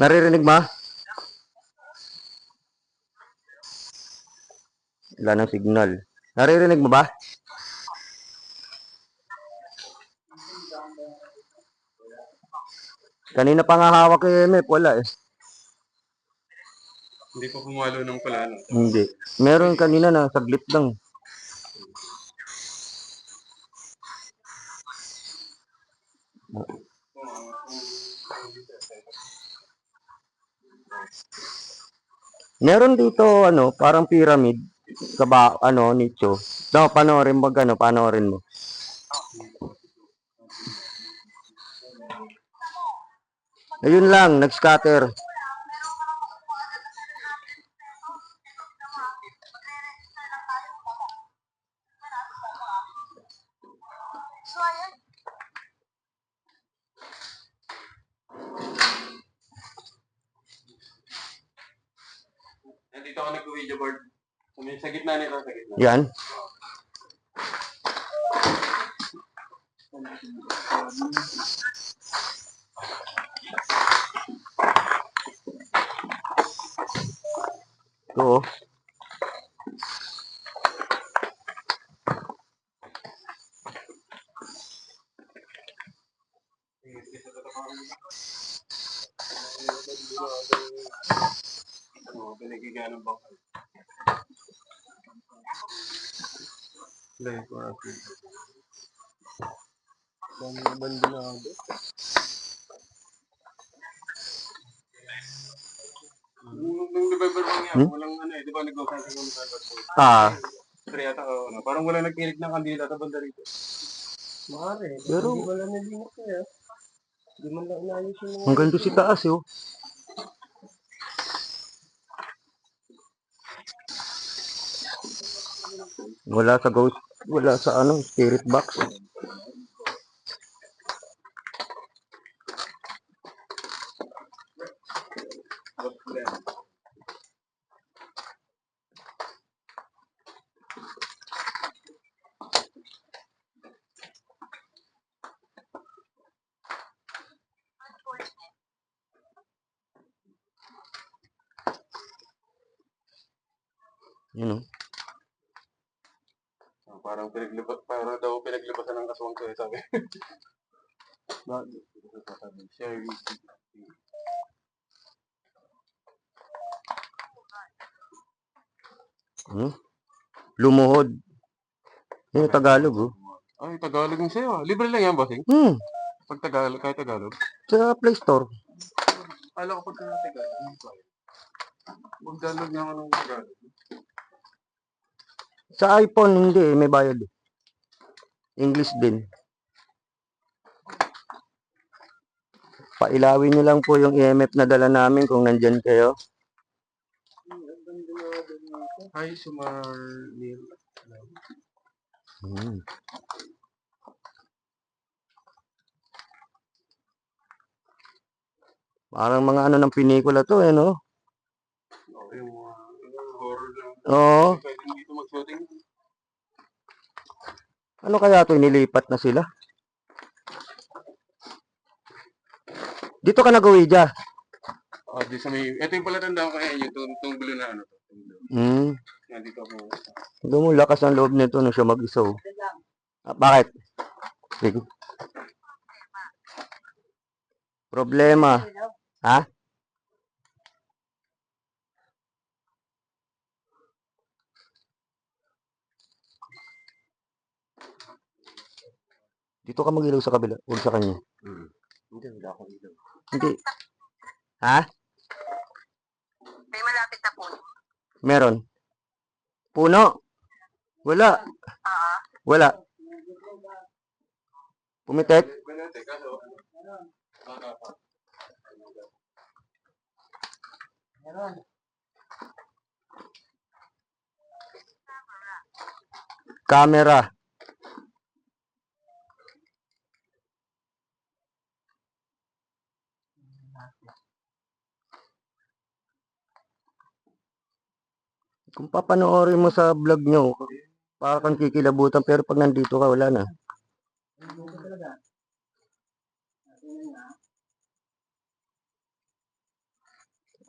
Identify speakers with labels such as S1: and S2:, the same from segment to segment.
S1: Naririnig ba? Wala ng signal. Naririnig mo ba? Kanina pa nga hawak kay MF, wala eh.
S2: Hindi pa pumalo ng pala.
S1: Hindi. Meron kanina na saglit lang. Meron dito ano, parang pyramid sa ba, ano, nicho. No, panoorin mo ano, panoorin mo. Ayun lang, nag-scatter.
S2: Sa gitna nito, sa gitna.
S1: Yan. Ito oh.
S2: Oo, pinagigaan ng bangkal. Dahil ko ako. Dami abandonado. Nung nung November lang yan,
S1: Hmm?
S2: walang ano eh, di ba nag-uusap ng November po.
S1: Ah,
S2: Pero yata, oh, ano, parang wala nagkilig ng kandila sa banda rito. Mare,
S1: Pero-
S2: hindi wala nalinak ko yan. Hindi man lang inayos yung mga...
S1: ang ganda si taas oh. Wala sa ghost, wala sa ano, spirit box. Yun oh.
S2: Parang pinaglibas, parang daw pinaglibasan ng kaswang ko eh, sabi. Bakit? Sabi, share with.
S1: Hmm? Lumuhod. Yun yung Tagalog oh.
S2: Ay, Tagalog yung sa'yo ah. Libre lang yan, bossing.
S1: Hmm,
S2: Pag Tagalog, kahit Tagalog.
S1: sa Play Store.
S2: Alam ko pagka Tagalog. Mag-download nga ako ng Tagalog.
S1: Sa iPhone, hindi eh, may bayad eh. English din. Pailawin nyo lang po yung EMF na dala namin kung nandyan kayo.
S2: Hi, Sumar Neil.
S1: Hmm. Parang mga ano ng pinikula to eh, no? Oo.
S2: Dito mag-shooting.
S1: Ano kaya to inilipat na sila? Dito ka nag-uwi dya.
S2: Ah, di sa may... Ito yung pala tandaan ko eh, yung itong, itong blue na ano.
S1: Hmm.
S2: Nandito ako.
S1: Doon mo lakas ang loob nito nung siya mag-isa. oh. Ah, bakit? Sige. Problema. Ha? Dito ka mag-ilaw sa kabila. Huwag sa kanya.
S2: Hmm. Hindi, wala akong ilaw.
S1: Hindi. Ha?
S3: May malapit na po.
S1: Meron. Puno. Wala.
S3: Ah,
S1: Wala. Pumitek.
S2: Ah.
S1: Camera. Kung papanoorin mo sa vlog nyo, para kang kikilabutan pero pag nandito ka, wala na.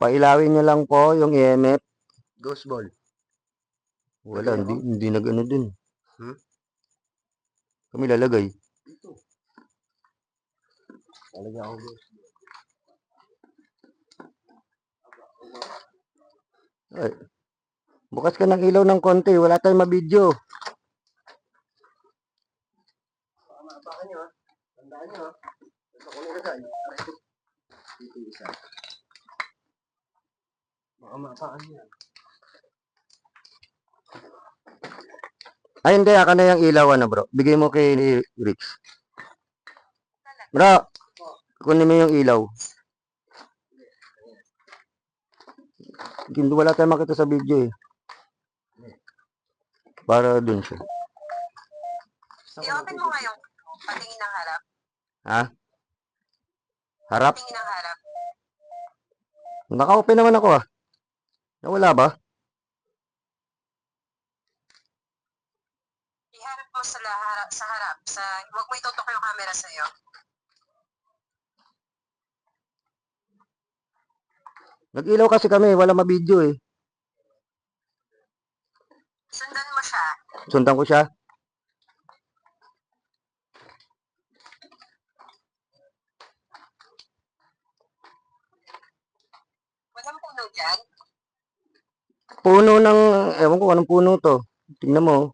S1: Pailawin nyo lang po yung EMF.
S4: Ghost ball.
S1: Wala, hindi, hindi nag-ano dun.
S4: Hmm?
S1: Kami lalagay.
S4: Ito. Talaga ako ghost ball.
S1: Ay. Bukas ka ng ilaw ng konti, wala tayong mabidyo.
S4: Baka nyo. Tandaan nyo. Ito ko nilagay. Dito isa. Baka maapakan nyo yan.
S1: Ay, hindi. Aka na yung ilaw, ano, bro. Bigay mo kay Rix. Bro, kunin mo yung ilaw. Hindi, wala tayong makita sa video eh. Para dun siya.
S3: I-open mo nga yung patingin ng harap.
S1: Ha? Harap?
S3: Patingin ng harap.
S1: Naka-open naman ako ah. Nawala ba?
S3: Iharap mo sa, laharap, sa harap. Sa, huwag mo itutok yung camera sa'yo.
S1: Nag-ilaw kasi kami, wala mabidyo eh.
S3: Sundan mo siya.
S1: Sundan ko siya.
S3: Walang puno dyan.
S1: Puno ng, ewan ko anong puno to. Tingnan mo.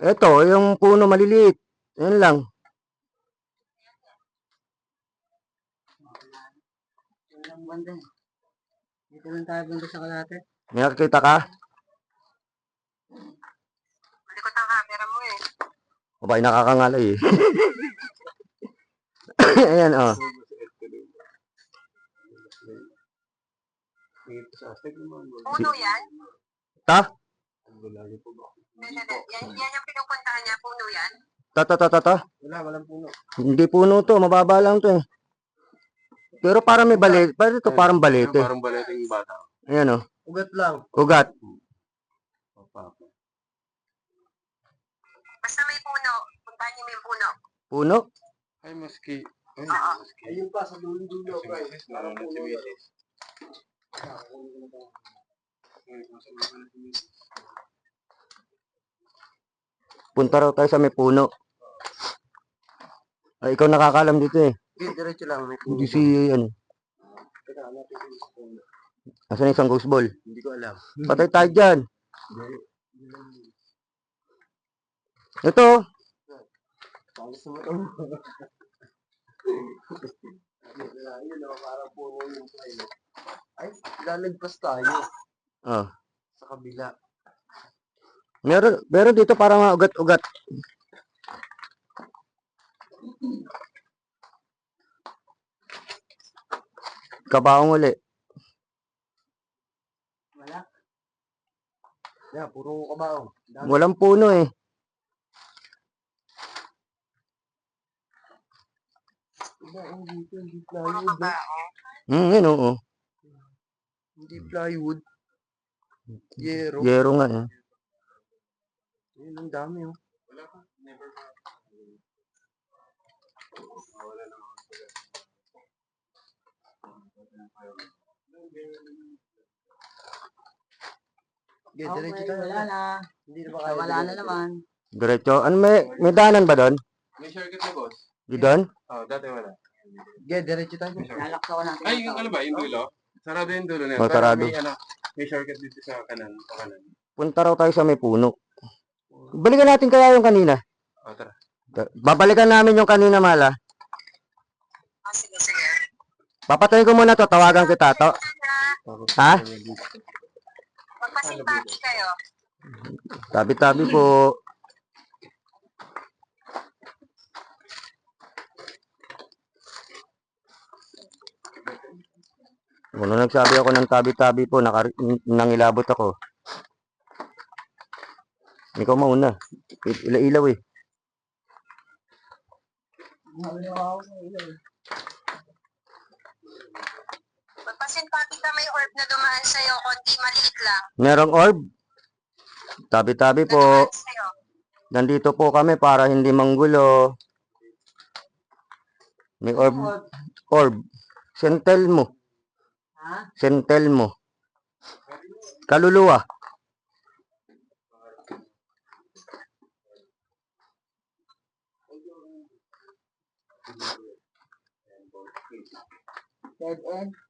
S1: Ito, yung puno maliliit. Yan lang.
S3: Banda. Dito lang tayo banda sa kalate.
S1: May nakikita ka?
S3: Malikot ang camera mo eh.
S1: Abay, nakakangalay eh. Ayan, oh.
S3: Puno yan?
S1: Ta?
S3: Yan, yan yung pinupuntahan niya. Puno yan?
S1: Ta, ta, ta, ta, ta.
S4: Wala, walang puno.
S1: Hindi puno to, mababa lang to eh. Pero parang may balit. Pero ito parang balete.
S4: Parang baleting bata.
S1: Ayan, oh.
S4: Ugat lang.
S1: Ugat.
S3: Basta may puno. Puntahan niyo yung puno.
S1: Puno?
S4: Ay, maski. Ay, maski. Ayun pa, sa dulo-dulo. Si Mrs. Parang si Mrs.
S1: Punta raw tayo sa may puno. Ay, ikaw nakakalam dito eh.
S4: Eh, diretso lang. May.
S1: Hindi si, ano.
S4: Teka, hanapin ko yung.
S1: Asan yung isang ghost ball?
S4: Hindi ko alam.
S1: Patay tayo dyan. Ito.
S4: Palis mo ito. Ayun, oh, parang puno yung tayo. Ay, lalagpas tayo
S1: Oh.
S4: sa kabila.
S1: Meron, meron dito parang mga ugat-ugat. Kabaong uli.
S4: Wala. Yeah, puro kabaong. Dami.
S1: Walang puno eh.
S4: Iba, oh, dito, hindi plywood.
S3: Oh.
S1: Hmm, yun oo.
S4: Hindi plywood. Yero.
S1: Yero nga eh.
S4: Yun, ang dami, oh. Wala pa. Never pa. Wala naman. Okay, diretso tayo.
S3: wala na.
S4: Hindi na ba kaya
S3: Wala na
S4: diretso?
S3: naman.
S1: Diretso. Ano, may, may daanan ba doon?
S4: May shortcut na, boss.
S1: Di doon?
S4: Oh, dati wala. Yeah, diretso tayo.
S3: Nalaksawan natin.
S4: Ay, yung ano ba, yung dulo? Sarado yung dulo na yun.
S1: Oh,
S4: Pero
S1: sarado.
S4: May, ano, may shortcut dito sa kanan. Sa kanan.
S1: Punta raw tayo sa may puno. Balikan natin kaya yung kanina.
S4: Oh, tara.
S1: Babalikan namin yung kanina mala.
S3: Ah, sige, sige.
S1: Papatayin ko muna to. Tawagan kita to. Ha?
S3: Magpasimpati kayo.
S1: Tabi-tabi po. Ano nagsabi ako ng tabi-tabi po, nakar- nangilabot ako. Ikaw mauna. Ila-ilaw eh.
S3: Magpasimpati ka may orb na dumaan sa'yo. Konti maliit lang.
S1: Merong orb. Tabi-tabi po. Nandito po kami para hindi manggulo. May orb. Orb. Sentel mo.
S4: Ha?
S1: Sentel mo. Kaluluwa.
S4: Dead end.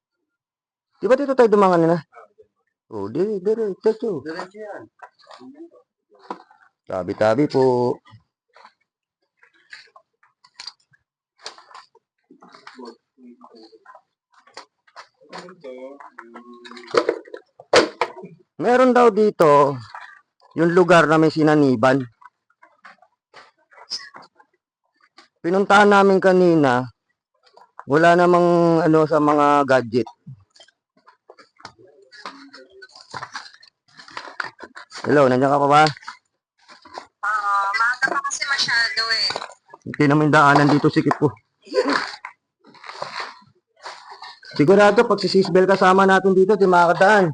S1: Di ba dito tayo dumangan na? Oh, di, di, di, diretso.
S4: Diretso yan.
S1: Tabi-tabi po. Meron daw dito yung lugar na may sinaniban. Pinuntahan namin kanina, wala namang ano sa mga gadget. Hello, nandiyan ka pa ba?
S3: Oo, maaga pa kasi masyado eh.
S1: Hindi namin daanan dito sikip ko. Sigurado pag si Sisbel kasama natin dito, di makakadaan.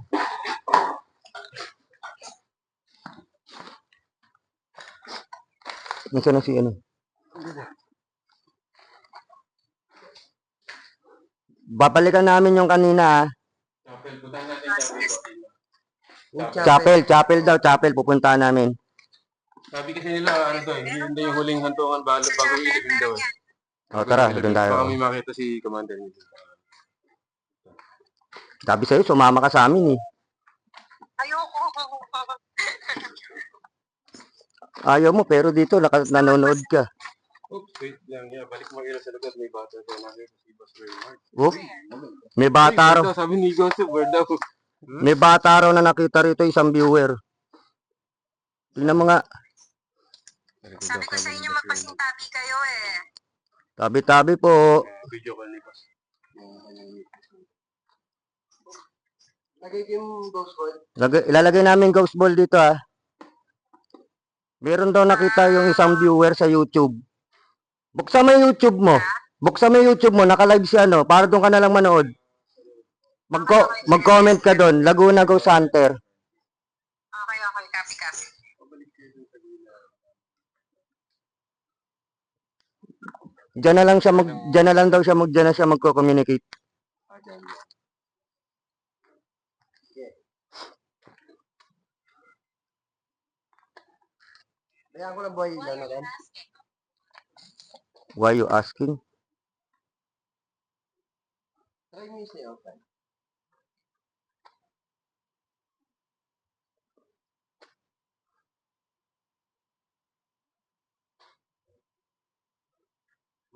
S1: Nasaan na si ano? Babalikan namin yung kanina. ah.
S2: Chapel, puntahan natin
S3: Ah,
S2: chapel.
S1: Chapel, chapel daw, chapel. Pupuntahan namin.
S2: Sabi kasi nila, ano to, hindi hindi yung huling hantungan balo bago ilibing daw. eh.
S1: O tara, doon tayo.
S2: Baka may makita si Commander.
S1: Sabi sa'yo, sumama ka sa amin eh.
S3: Ayoko.
S1: Ayaw mo, pero dito naka- nanonood ka.
S2: Oops, wait lang. Yeah, balik mo ila sa lugar. May bata daw nakita si Boss Bernard.
S1: Oh, may bata raw.
S2: Sabi ni Gossip, word daw.
S1: May bata raw na nakita rito isang viewer. Tingnan mo nga.
S3: Sabi ko sa inyo magpasintabi kayo eh.
S1: Tabi-tabi po.
S2: Video call ni Boss.
S4: Lagay ko yung ghost ball.
S1: Lag- ilalagay namin ghost ball dito ah. Meron daw nakita yung isang viewer sa YouTube. Buksan mo yung YouTube mo. Buksan mo yung YouTube mo, naka-live si ano, para doon ka na lang manood. Magko mag-comment ka doon, Laguna Ghost Hunter.
S3: Okay, okay. Copy, copy.
S1: Diyan na lang siya mag diyan na lang daw siya mag diyan na siya magko-communicate.
S4: Kaya ko na buhay lang na.
S1: Why you asking?
S4: Try mo yung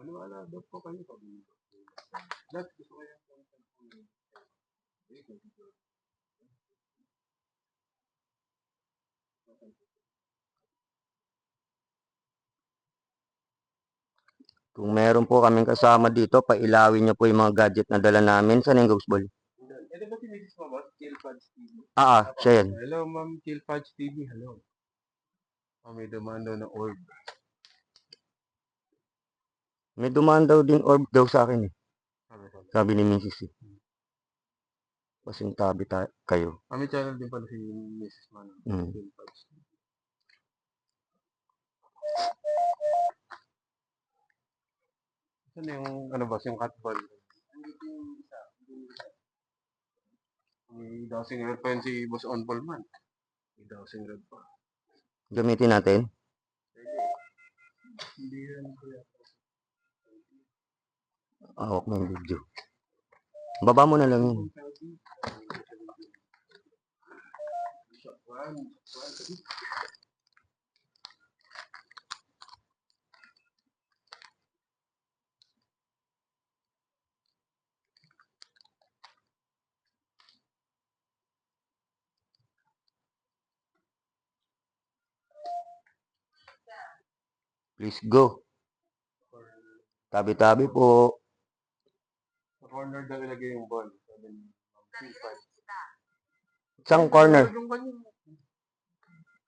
S2: Maniwala daw po kayo. Boss Bernard. Lahat gusto ko yan.
S1: Kung meron po kaming kasama dito, pailawin niyo po yung mga gadget na dala namin. Saan yung ghost ball?
S2: Ito ba si Mrs. Chill Pads TV.
S1: Ah, ah, siya yan.
S2: Hello, Ma'am Chill Pads TV. Hello. Ah, may dumaan daw na orb.
S1: May dumaan daw din orb daw sa akin eh.
S2: Sabi
S1: ni Mrs. eh. Kasing tabi ta- kayo.
S2: Ah, may channel din pala si Mrs. Man.
S1: Mm.
S2: Saan yung, ano ba, yung cat ball?
S4: Andito yung isa.
S2: May dowsing rod pa yun si Boss On Ball man. May dowsing rod pa.
S1: Gamitin natin.
S2: Hindi yan kuya.
S1: Hawak yung video. Baba mo na lang yun. Please go. Tabi-tabi po.
S2: Corner daw ilagay yung ball. Sabi ni Ma'am Pads.
S1: Isang corner.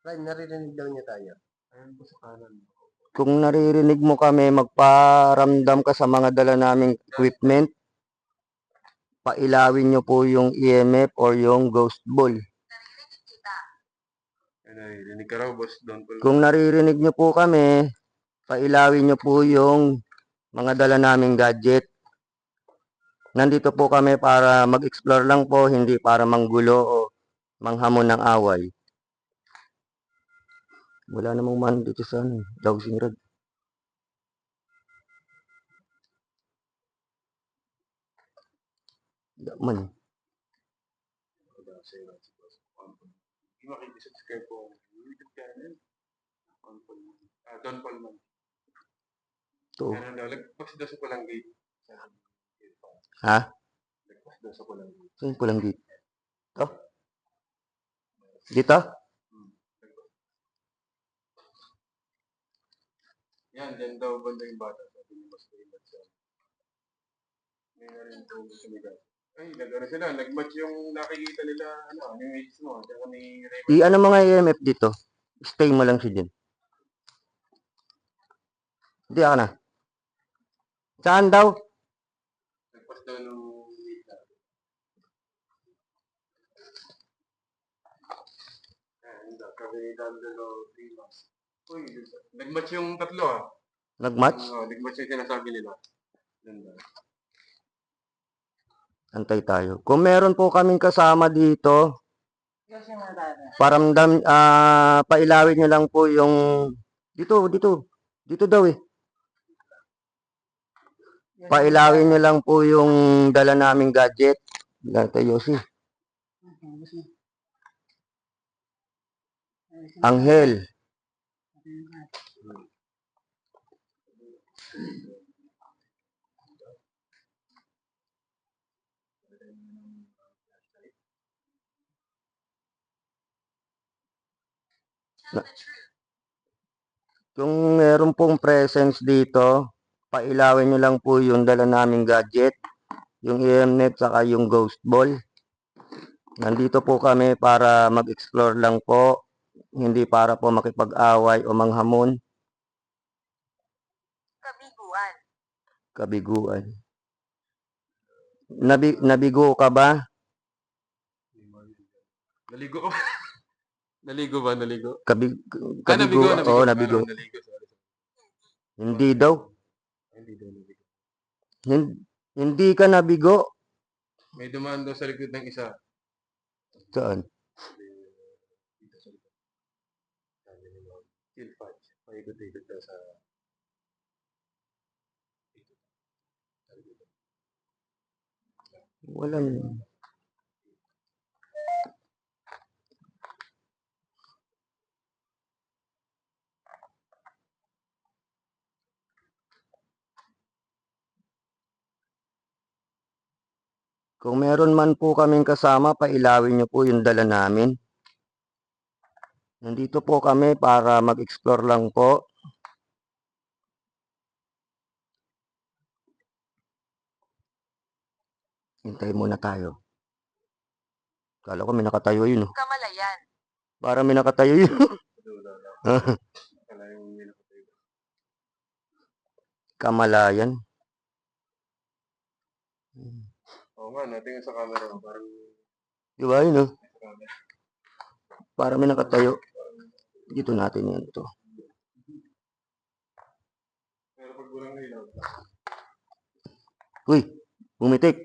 S4: Try, naririnig daw niya tayo.
S2: Ayun po sa kanan.
S1: Kung naririnig mo kami, magparamdam ka sa mga dala naming equipment. Pailawin nyo po yung EMF or yung ghost ball.
S3: Naririnig kita.
S2: Ayun ay, rinig ka raw, Boss Paul.
S1: Kung naririnig nyo po kami, pailawin nyo po yung mga dala naming gadget. Nandito po kami para mag-explore lang po, hindi para manggulo o manghamon ng away. Wala namang man dito sa ano, Dowsing Road. Man. eh.
S2: Hindi makikisubscribe po ang YouTube channel. Don. Ah, Don Palman.
S1: Ito.
S2: Ano lagpas daw sa palang gate.
S1: Ha?
S2: Daw sa palang gate.
S1: Saan ko lang dito? Ito? Dito?
S2: Yan, dyan daw banda yung bata. Sabi ni Mas Raymond siya. May nga rin po sumigat. Ay, nag-ano sila, nag-match yung nakikita nila, ano, yung age mo, tsaka ni Raymond.
S1: Ano mga EMF dito? Stay mo lang siya dyan. Hindi ako na. Saan daw?
S2: Nung gate natin. Ayan, daw, kami Dandalo, Dimas. Uy, nag-match yung tatlo ah.
S1: Nag-match?
S2: Oo, nag-match yung sinasabi nila. Ganda.
S1: Antay tayo. Kung meron po kaming kasama dito, paramdam, ah, pailawin nyo lang po yung, dito, dito, dito daw eh. Pailawin nyo lang po yung dala naming gadget. Tayo, Yossi. Anghel.
S3: Truth.
S1: Kung meron pong presence dito, pailawin nyo lang po yung dala naming gadget, yung EMNet saka yung ghost ball. Nandito po kami para mag-explore lang po, hindi para po makipag-away o manghamon,
S3: Kabiguan.
S1: kabiguan. Nabi, nabigo ka ba?
S2: Naligo ka ba? naligo ba? Naligo?
S1: Kabig,
S2: Ah, nabigo,
S1: kabigo,
S2: nabigo.
S1: oo, nabigo.
S2: Naligo, sorry.
S1: Hindi daw.
S2: Hindi daw naligo.
S1: Hin- Hindi ka nabigo.
S2: May dumaan daw sa likod ng isa.
S1: Saan?
S2: Dito sa likod. Sabi ni Ma'am, Chill Fudge. Paikot-ikot daw sa... Dito.
S1: Kung meron man po kaming kasama, pailawin niyo po yung dala namin. Nandito po kami para mag-explore lang po. Hintay muna tayo. Kala ko may nakatayo yun. oh.
S3: Kamalayan.
S1: Para may nakatayo yun. Kamalayan.
S2: Oo nga, natingin sa camera. Parang...
S1: Di ba yun, oh?
S2: sa camera.
S1: Para may nakatayo. Dito natin yan to.
S2: Pero pag walang ilaw,
S1: Uy,
S2: pang...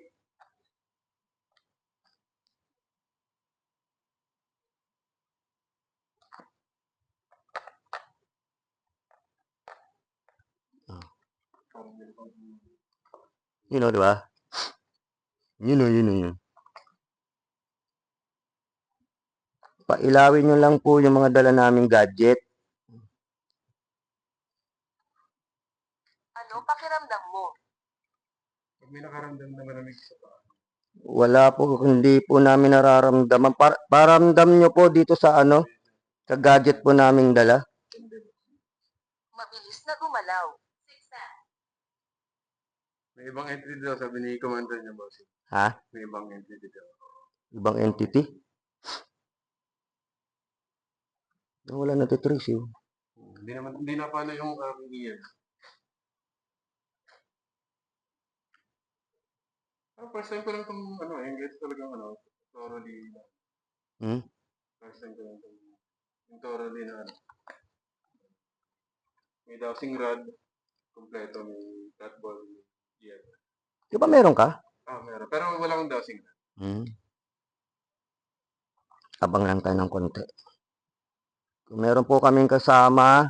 S1: Yun o, di ba? Yun o, yun o, yun. Pailawin nyo lang po yung mga dala naming gadget.
S3: Ano pakiramdam mo?
S2: Pag may nakaramdam na malamig sa paa.
S1: Wala po, hindi po namin nararamdaman. Par paramdam nyo po dito sa ano, sa gadget po naming dala.
S3: Mabilis na gumalaw.
S2: May ibang entry daw, sabi ni Commander niya, boss.
S1: Ha?
S2: May ibang entry dito.
S1: Ibang entity. Wala na titrace yun.
S2: Hindi naman, hindi na paano yung aming iyan. Ah, first time ko lang itong, ano, engage talagang, ano, thoroughly,
S1: Hmm?
S2: first time ko lang itong, yung thoroughly na, ano, may dowsing rod, Kompleto, may flatball, yeah.
S1: Di ba meron ka?
S2: Ah, meron. Pero wala akong dosing.
S1: Hmm. Abang lang tayo ng konti. Kung meron po kaming kasama,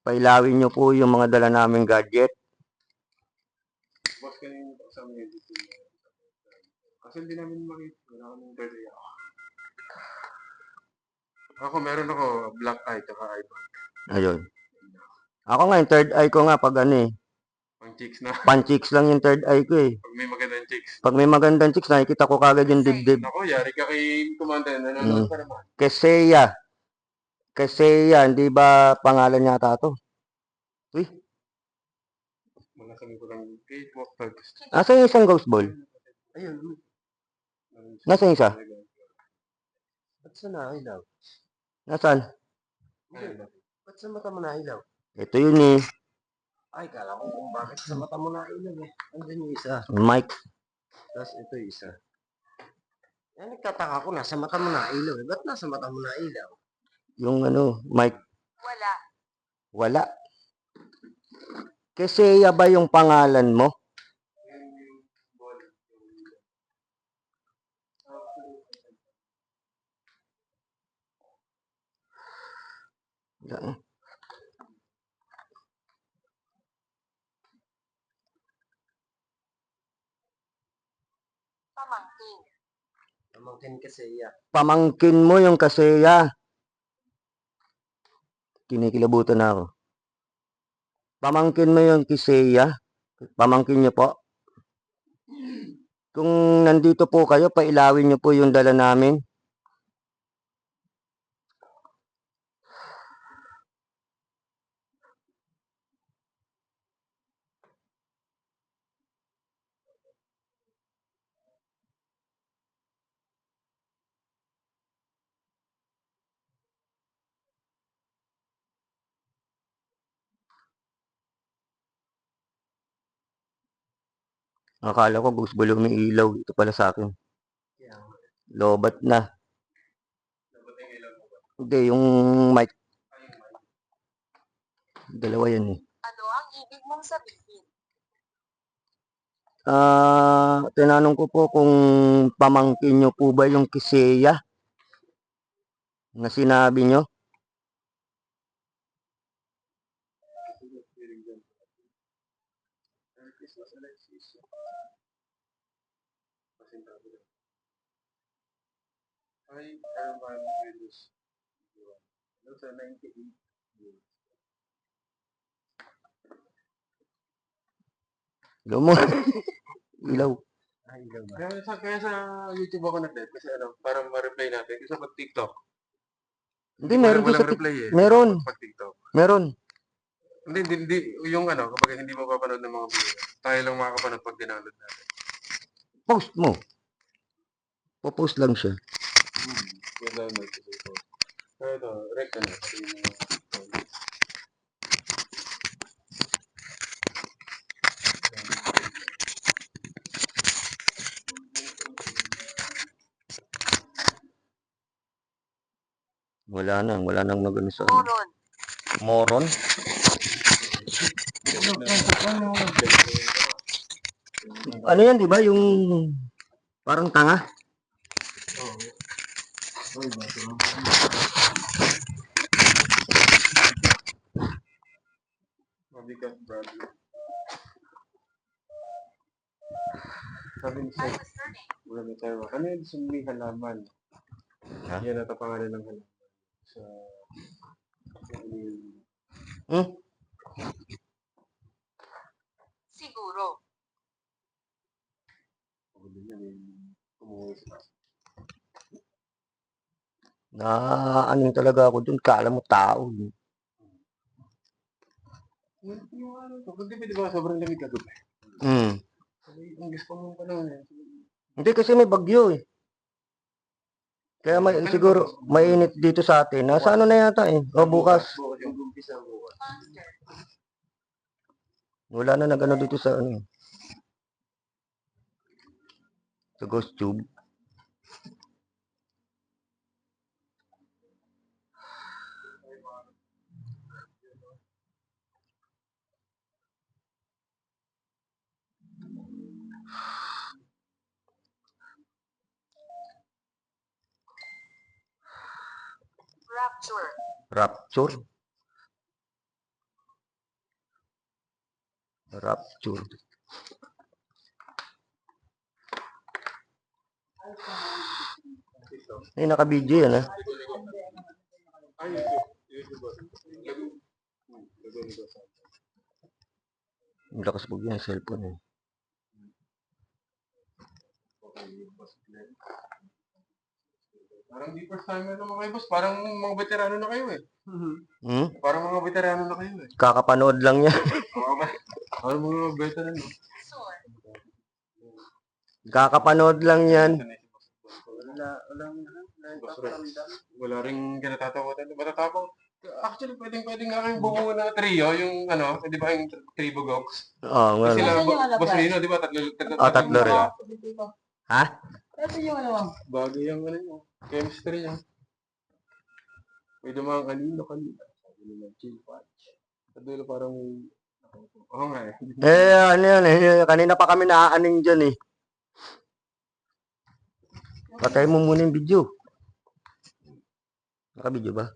S1: pailawin nyo po yung mga dala naming gadget.
S2: Boss, kanina kasama niyo dito. Kasi hindi namin makita. Wala akong birthday ako. Ako, meron ako black eye, tsaka eye bag.
S1: Ayun. Ako nga, yung third eye ko nga pag ano eh.
S2: Pang chicks na.
S1: Pan-cheeks lang yung third eye ko eh.
S2: Pag may magandang chicks.
S1: Pag may magandang chicks, nakikita ko kagad yung dibdib.
S2: Ako, yari ka kay Commander. Nanonood
S1: Mm.
S2: pa naman.
S1: Keseya. Keseya, hindi ba pangalan yata to? Uy,
S2: Mga sabi ko lang, focus.
S1: nasa yung isang ghost ball?
S4: Ayun.
S1: Nasa yung isa?
S4: Ba't sa nailaw?
S1: Nasaan?
S4: Hindi. Ba't sa mata mo nailaw?
S1: Ito yun eh.
S4: Ay, kala ko kung bakit sa mata mo nailaw eh. Andun yung isa.
S1: Mike.
S4: Tapos ito yung isa. Eh, nagtataka ko, nasa mata mo nailaw eh. Ba't nasa mata mo nailaw?
S1: Yung ano, Mike.
S3: Wala.
S1: Wala. Keseya ba yung pangalan mo? Wala.
S3: Pamangkin
S4: kasi iya.
S1: Pamangkin mo yung Keseya. Kinikilabutan na ako. Pamangkin mo yung Keseya. Pamangkin niyo po. Kung nandito po kayo, pailawin niyo po yung dala namin. Akala ko gusto balo ilaw. Ito pala sa akin. Lobat na. Hindi, yung mic. Dalawa yan eh.
S3: Ano ang ibig mong sabihin?
S1: Ah, tinanong ko po kung pamangkin nyo po ba yung Kiseya na sinabi nyo.
S2: Ay, Herman Willis. Ano sa 98?
S1: Ilaw mo. Ilaw.
S4: nailaw ba?
S2: Kaya sa, kaya sa YouTube ako nag-live kasi ano, para ma-reply natin. Kasi pag TikTok.
S1: Hindi, meron din sa
S2: walang
S1: Tik-
S2: reply eh.
S1: meron.
S2: Pag TikTok.
S1: Meron.
S2: Hindi, hindi, hindi, yung ano, kapag hindi mo papanood ng mga video, tayo lang makakapanood pag dinownload natin.
S1: Post mo. Popost lang siya.
S2: Hmm. Yung download ko. Pero ito, rec ano, ito yung mga
S1: Wala na. Wala nang magano sa
S3: Moron.
S1: moron. Ano yan, di ba? Yung parang tanga.
S2: mabigat brother. Sabi ni Sir, wala na tayo. Ano yun sa may halaman?
S1: Ha?
S2: Yan at ang pangalan ng halaman. Sa...
S1: Hmm?
S3: Siguro.
S2: Ano.
S1: Na anong talaga ako dun. Kala mo tao.
S2: Yung, yung ano, pag di ba sobrang lamig kagabi?
S1: Hmm.
S2: Sabi, ang gusto mo pa naman eh.
S1: Hindi kasi may bagyo eh. Kaya may, siguro mainit dito sa atin. Nasa ano na yata eh. O bukas. Wala na nagano dito sa ano. Sa ghost tube.
S3: Rapture.
S1: Rapture. Rapture. Eh, naka-video yan, ha?
S2: Ay,
S1: lakas po yan, cellphone, eh.
S2: Parang di first timer naman kayo, boss. Parang mga veterano na kayo eh.
S1: Hmm?
S2: Parang mga veterano na kayo eh.
S1: Kakapanood lang
S2: ba? Parang mga veterano.
S1: Kakapanood lang yan.
S4: Wala, walang, wala paparamdam.
S2: Wala rin kinatatakutan. Matatapang. Actually, pwedeng pwedeng nga kayong bumuo ng trio, yung ano, di ba yung Tribo Gox?
S1: Oo, nga.
S2: Sila,
S5: Nasaan yung ano,
S2: Boss? Rino, di ba? Tatlo, tatlo,
S1: Ah, tatlo rin.
S5: Dito.
S1: Ha?
S5: Ito yung ano.
S2: Bago yung ano niya. Chemistry niya. May dumaan kanino, kanino. Sabi nila, chill patch. Sa dulo parang may... Oo nga eh.
S1: Eh, ano yan, eh. Kanina pa kami naaaning dyan, eh. Patay mo muna yung video. Naka-video ba?